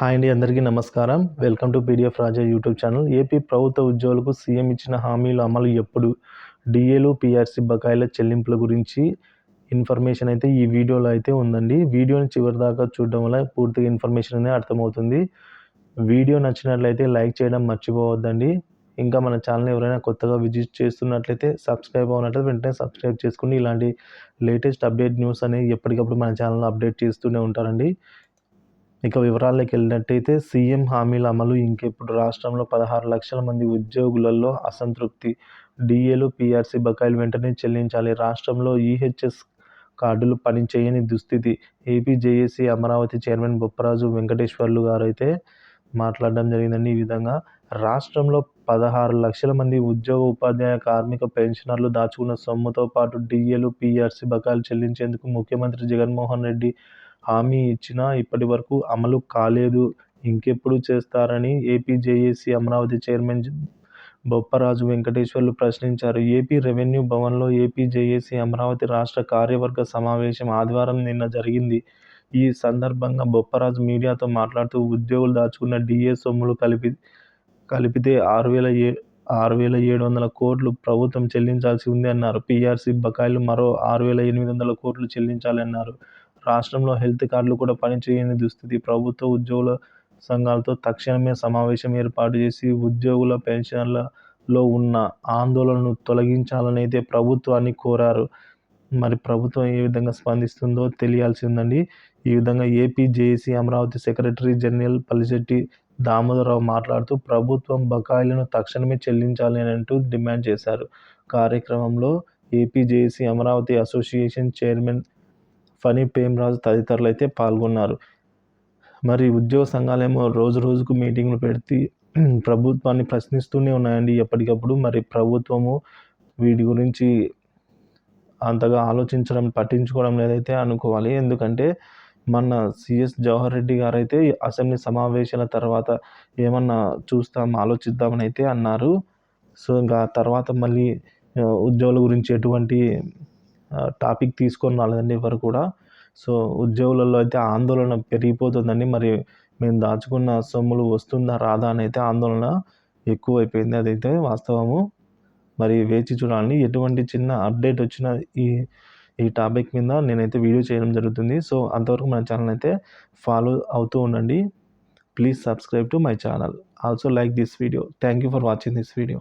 Hi అండి అందరికీ నమస్కారం. Welcome to PDF Raja YouTube channel. AP ప్రభుత్వ ఉద్యోగులకు సీఎం ఇచ్చిన హామీల అమలు ఎప్పుడు? డిఏలు పిఆర్సీ బకాయిల చెల్లింపుల గురించి ఇన్ఫర్మేషన్ అయితే ఈ వీడియోలో అయితే ఉందండి. వీడియోని చివరి దాకా చూడడం వల్ల పూర్తిగా ఇన్ఫర్మేషన్ అనేది అర్థమవుతుంది. వీడియో నచ్చినట్లయితే లైక్ చేయడం మర్చిపోవద్దండి. ఇంకా మన ఛానల్ ఎవరైనా కొత్తగా విజిట్ చేస్తున్నట్లయితే సబ్స్క్రైబ్ అవునట్లయితే వెంటనే సబ్స్క్రైబ్ చేసుకుని ఇలాంటి లేటెస్ట్ అప్డేట్ న్యూస్ అనేది ఎప్పటికప్పుడు మన ఛానల్లో అప్డేట్ చేస్తూనే ఉంటారండి. ఇక వివరాల్లోకి వెళ్ళినట్టయితే సీఎం హామీల అమలు ఇంకెప్పుడు? రాష్ట్రంలో పదహారు లక్షల మంది ఉద్యోగులలో అసంతృప్తి. డిఏలు పీఆర్సీ బకాయిలు వెంటనే చెల్లించాలి. రాష్ట్రంలో ఈహెచ్ఎస్ కార్డులు పనిచేయని దుస్థితి. AP JAC Amaravati chairman Bopparaju Venkateswarlu గారు అయితే మాట్లాడడం జరిగిందండి ఈ విధంగా. రాష్ట్రంలో పదహారు లక్షల మంది ఉద్యోగ ఉపాధ్యాయ కార్మిక పెన్షనర్లు దాచుకున్న సొమ్ముతో పాటు డిఏలు పీఆర్సీ బకాయిలు చెల్లించేందుకు ముఖ్యమంత్రి జగన్మోహన్ రెడ్డి హామీ ఇచ్చినా ఇప్పటి వరకు అమలు కాలేదు. ఇంకెప్పుడు చేస్తారని AP JAC Amaravati chairman Bopparaju Venkateswarlu ప్రశ్నించారు. ఏపీ రెవెన్యూ భవన్లో ఏపీజేఏసీ అమరావతి రాష్ట్ర కార్యవర్గ సమావేశం ఆదివారం నిన్న జరిగింది. ఈ సందర్భంగా బొప్పరాజు మీడియాతో మాట్లాడుతూ ఉద్యోగులు దాచుకున్న డిఏ సొమ్ములు కలిపి కలిపితే ఆరు వేల ఏ ఆరు వేల ఏడు వందల కోట్లు ప్రభుత్వం చెల్లించాల్సి ఉంది అన్నారు. పీఆర్సీ బకాయిలు మరో ఆరు వేల ఎనిమిది వందల కోట్లు చెల్లించాలన్నారు. రాష్ట్రంలో హెల్త్ కార్డులు కూడా పనిచేయని దుస్థితి ప్రభుత్వ ఉద్యోగుల సంఘాలతో తక్షణమే సమావేశం ఏర్పాటు చేసి ఉద్యోగుల పెన్షన్లలో ఉన్న ఆందోళనను తొలగించాలని అయితే ప్రభుత్వాన్ని కోరారు. మరి ప్రభుత్వం ఏ విధంగా స్పందిస్తుందో తెలియాల్సి ఉందండి ఈ విధంగా AP JAC Amaravati secretary general Pallisetti Damodararao మాట్లాడుతూ ప్రభుత్వం బకాయిలను తక్షణమే చెల్లించాలి అని అంటూ డిమాండ్ చేశారు. కార్యక్రమంలో AP JAC Amaravati association chairman Phani Premaraju తదితరులు అయితే పాల్గొన్నారు. మరి ఉద్యోగ సంఘాలేమో రోజు రోజుకు మీటింగ్లు పెడితే ప్రభుత్వాన్ని ప్రశ్నిస్తూనే ఉన్నాయండి ఎప్పటికప్పుడు. మరి ప్రభుత్వము వీటి గురించి అంతగా ఆలోచించడం పట్టించుకోవడం లేదైతే అనుకోవాలి. ఎందుకంటే మన సిఎస్ జవహర్ రెడ్డి గారు అయితే అసెంబ్లీ సమావేశాల తర్వాత ఏమన్నా చూస్తాం ఆలోచిద్దామని అయితే అన్నారు. సో ఇంకా తర్వాత మళ్ళీ ఉద్యోగుల గురించి ఎటువంటి టాపిక్ తీసుకొని రాలేదండి ఎవరు కూడా. సో ఉద్యోగులలో అయితే ఆందోళన పెరిగిపోతుందండి. మరి మేము దాచుకున్న సొమ్ములు వస్తుందా రాదా అని అయితే ఆందోళన ఎక్కువైపోయింది. అదైతే వాస్తవము. మరి వేచి చూడాలని ఎటువంటి చిన్న అప్డేట్ వచ్చిన ఈ ఈ టాపిక్ మీద నేనైతే వీడియో చేయడం జరుగుతుంది. సో అంతవరకు మన ఛానల్ అయితే ఫాలో అవుతూ ఉండండి. Please subscribe to my channel. Also like this video. Thank you for watching this video.